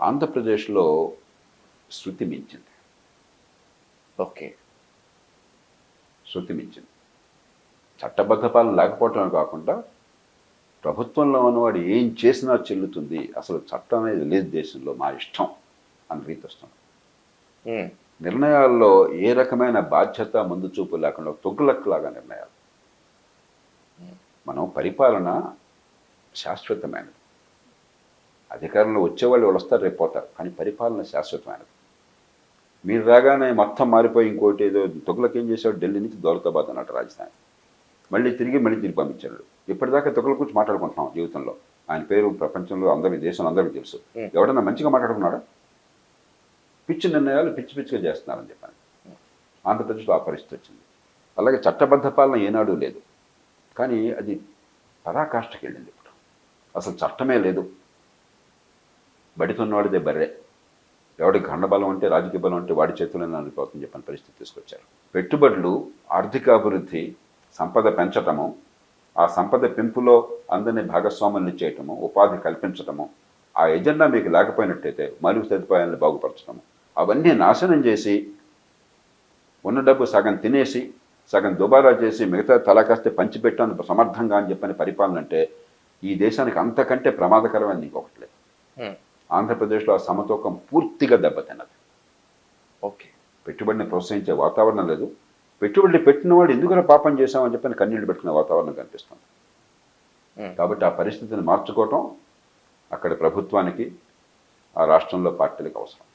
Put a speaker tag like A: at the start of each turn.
A: ఆంధ్రప్రదేశ్లో శృతి మించింది.
B: ఓకే.
A: శృతి మించింది. చట్టబద్ధ పాలన లేకపోవటమే కాకుండా ప్రభుత్వంలో ఉన్నవాడు ఏం చేసినా చెల్లుతుంది. అసలు చట్టం అనేది లేదు దేశంలో మా ఇష్టం అని రీతి వస్తుంది. నిర్ణయాల్లో ఏ రకమైన బాధ్యత ముందు చూపు లేకుండా తొగ్గులక్కులాగా నిర్ణయాలు. మనం పరిపాలన శాశ్వతమైనది. అధికారంలో వచ్చేవాళ్ళు వాళ్ళు వస్తారు రేపు పోతారు. కానీ పరిపాలన శాశ్వతమైనది. మీరు రాగానే మొత్తం మారిపోయి ఇంకోటి ఏదో తొగ్గులకు ఏం చేశాడు? ఢిల్లీ నుంచి దౌలతాబాద్ అన్నట్టు రాజధాని. మళ్ళీ తిరిగి మళ్ళీ తిరిగి పంపించాడు. ఇప్పటిదాకా తొగ్గుల గురించి మాట్లాడుకుంటున్నాం జీవితంలో. ఆయన పేరు ప్రపంచంలో అందరి దేశంలో అందరికీ తెలుసు. ఎవడన్నా మంచిగా మాట్లాడుకున్నాడా? పిచ్చి నిర్ణయాలు పిచ్చి పిచ్చిగా చేస్తున్నారని చెప్పాను. ఆంధ్రప్రదేశ్లో ఆ పరిస్థితి వచ్చింది. అలాగే చట్టబద్ధ పాలన ఏనాడు లేదు. కానీ అది పరాకాష్ఠకి వెళ్ళింది ఇప్పుడు. అసలు చట్టమే లేదు. బడితున్నవాడిదే బర్రె. ఎవడికి గండబలం అంటే రాజకీయ బలం అంటే వాడి చేతుల్లోనే అనుకోవద్దని చెప్పని పరిస్థితి తీసుకొచ్చారు. పెట్టుబడులు ఆర్థిక అభివృద్ధి సంపద పెంచటము ఆ సంపద పెంపులో అందరినీ భాగస్వాముల్ని చేయటము ఉపాధి కల్పించటము ఆ ఎజెండా మీకు లేకపోయినట్టయితే మరుగు సదుపాయాలను బాగుపరచడము అవన్నీ నాశనం చేసి ఉన్న డబ్బు సగం తినేసి సగం దుబారా చేసి మిగతా తలకాస్తే పంచిపెట్టాను సమర్థంగా అని చెప్పని పరిపాలన అంటే ఈ దేశానికి అంతకంటే ప్రమాదకరమైన ఇంకొకటి లేదు. ఆంధ్రప్రదేశ్లో ఆ సమతూకం పూర్తిగా దెబ్బతిన్నది.
B: ఓకే.
A: పెట్టుబడిని ప్రోత్సహించే వాతావరణం లేదు. పెట్టుబడి పెట్టిన వాడు ఎందుకు పాపం చేశామని చెప్పని కన్నీళ్ళు పెట్టుకునే వాతావరణం కనిపిస్తుంది. కాబట్టి ఆ పరిస్థితిని మార్చుకోవటం అక్కడ ప్రభుత్వానికి ఆ రాష్ట్రంలో పార్టీలకు అవసరం.